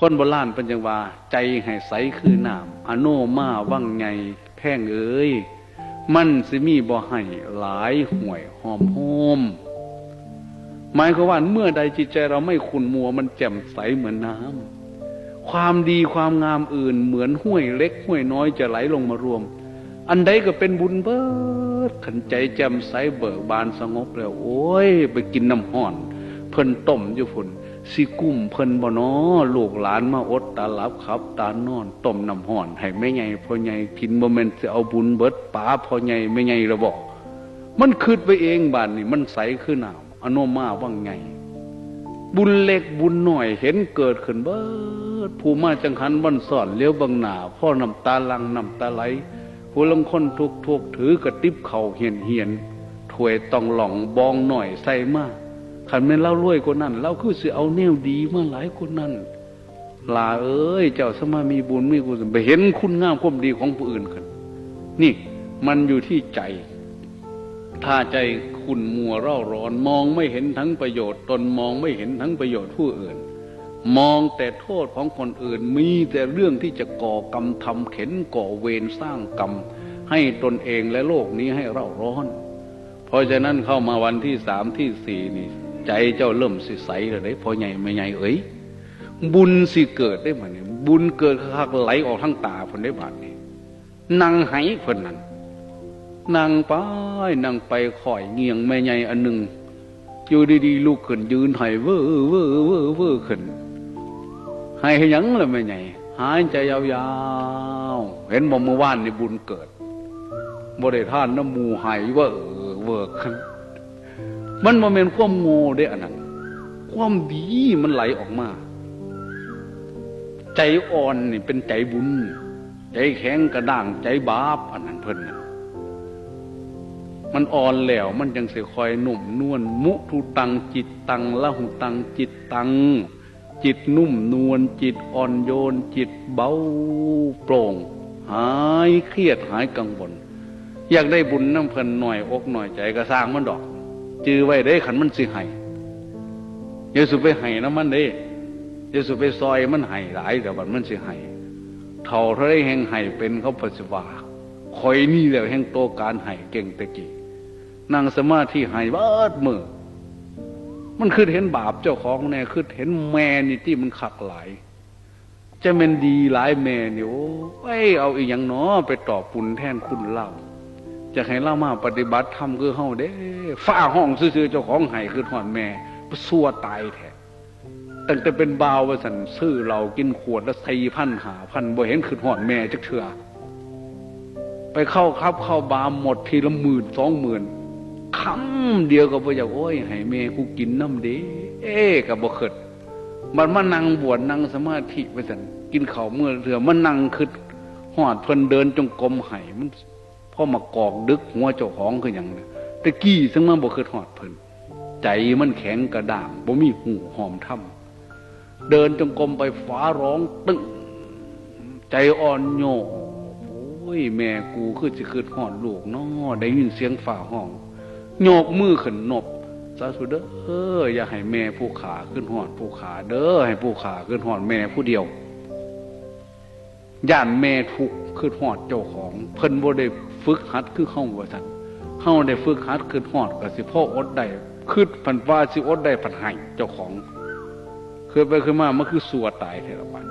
คนโบราณเป็นจังว่า ใจให้ใสคือน้ำอโนมาว่างไงแพ่งเอ้ยมันสิมีบ่ให้หลายห่วยหอมโฮมหมายความว่าเมื่อใดจิตใจเราไม่ขุ่นมัว มันแจ่มใสเหมือนน้ำความดีความงามอื่นเหมือนห้วยเล็กห้วยน้อยจะไหลลงมารวม อันใดก็เป็นบุญเบิดขันใจแจ่มใสเบิกบานสงบแล้ว โอ้ย ไปกินน้ำห่อน เพิ่นต้มอยู่ฝุ่น สิกุ้มเพิ่นบ่นอลูกหลานมาอดตาหลับขับ ตานอนต้มน้ำห่อน ให้แม่ใหญ่พ่อใหญ่กินบ่แม่นสิเอาบุญเบิดป๋าพ่อใหญ่แม่ใหญ่ระบอก มันคืดไปเองบ้านนี่มันใสขึ้นน้ำอโนมาว่างไง บุญเล็กบุญหน่อยเห็นเกิดขึ้นเบิดผู้มาจังหันวันสอนเลี้ยวบังหน้าพ่อน้ำตาลังน้ำตาไหลผู้ลงคนทุกทุกถือกระติบเข่าเหียนเหียนถวยต้องหล่องบองหน่อยใส่มาก ขันแม่นเล่ารวยกว่านั้นเราคือสิเอาแนวดีมาหลายคนนั้นลาเอ้ย เจ้าสมามีบุญมีกุศลไปเห็นคุณงามความดีของผู้อื่นกันนี่มันอยู่ที่ใจ ถ้าใจขุ่นมัวเร่าร้อน มองไม่เห็นทั้งประโยชน์ตนมองไม่เห็นทั้งประโยชน์ผู้อื่น มองแต่โทษของคนอื่นมีแต่เรื่องที่จะก่อกรรมทำเข็นก่อเวรสร้างกรรม ให้ตนเองและโลกนี้ให้เร่าร้อน เพราะฉะนั้นเข้ามาวันที่สามที่สี่นี่ใจเจ้าเริ่มสิใสเลยได้พอใหญ่ไม่ใหญ่เอ้ยบุญสิเกิดได้มาเนี่ยบุญเกิดคักไหลออกทั้งตาผลได้บาดนี่นั่งไหเพิ่นนั้นนั่งไปนั่งไปข่อยเงียงแม่ใหญ่อันหนึ่งอยู่ดีๆลูกขึ้นยืนไห้เวอเวอเวอเวอขึ้นให้ให้หยังเลยแม่ใหญ่หายใจยาวๆเห็นบ่เมื่อวานนี่บุญเกิดบ่ได้ท่านน้ำหมูไห้เวอเวอขึ้น มันบ่แม่นความโง่เด้อันนั้น ความดีมันไหลออกมา ใจอ่อนนี่เป็นใจบุญ ใจแข็งกระด้าง ใจบาปอันนั้นเพิ่นน่ะมันอ่อนแล้วมันยังเสียคอยหนุ่มนวลมุทุตังจิตตังละหุตังจิตตัง จิตนุ่มนวลจิตอ่อนโยน จิตเบาโปร่ง หายเครียดหายกังวลอยากได้บุญน้ำเพลินหน่อยอกหน่อยใจก็สร้างมันดอก จือไว้ได้ขันมันสิให้อย่าสุไปให้น้ำมันเด้อย่าสุไปซอยมันให้หลายแต่บัดมันสิให้เท่าเท่าไรแห่งให้เป็นเขาปัสสาวาคอยนี่แหละแห่งโตการให้เก่งตะกี้นั่งสมาธิให้เบิดมือมันคือเห็นบาปเจ้าของแน่คือเห็นแม่นี่ที่มันขักหลายจะเป็นดีหลายแม่นี่โอ้ยเอาอีกอย่างเนาะไปตอบปุนแทนคุณเล่า จะให้เล่ามาปฏิบัติธรรมคือเฮาเด้ฝ้าห้องซื่อๆเจ้าของให้คือหอนแม่สัวตายแท้ตั้งแต่เป็นบ่าวว่าสันซื้อเรากินขวดละสี่พันหาพันบ่เห็นคือหอนแม่จักเถื่อไปเข้าครับเข้าบาร์หมดทีละหมื่นสองหมื่นคำเดียวก็บ่อยากโอ้ยให้แม่กูกินน้ำเด้เอ๊ก็บ่เคิดมันมานั่งบวชนั่งสมาธิไปสันกินข้าวเมื่อเรือมันนั่งคือหอดเพิ่นเดินจงกรมไห้มัน พ่อมากอกดึกหัวเจ้าของคืออย่างนี้ตะกี้ซึ่งมันบ่คือหอดเพิ่นใจมันแข็งกระด้างบ่มีหูหอมถ้ำเดินจงกรมไปฟ้าร้องตึ้งใจอ่อนโยโอ้ยแม่กูคือจะคืดหอดลูกน้อได้ยินเสียงฝ่าห้องโยกมือขึ้นนบสาธุเด้อเอออย่าให้แม่ผู้ขาขึ้นหอดผู้ขาเด้อให้ผู้ขาขึ้นหอดแม่ผู้เดียว ย่านแม่ทุกข์ขึ้นหอดเจ้าของ เพิ่นบ่ได้ฝึกหัดคือเข้าว่าซั่นเฮาได้ฝึกหัดขึ้นหอดก็สิพ่ออดได้คือผันว่าสิอดได้ผันหายเจ้าของคือไปคือมามันคือสัวตายเท่าบัน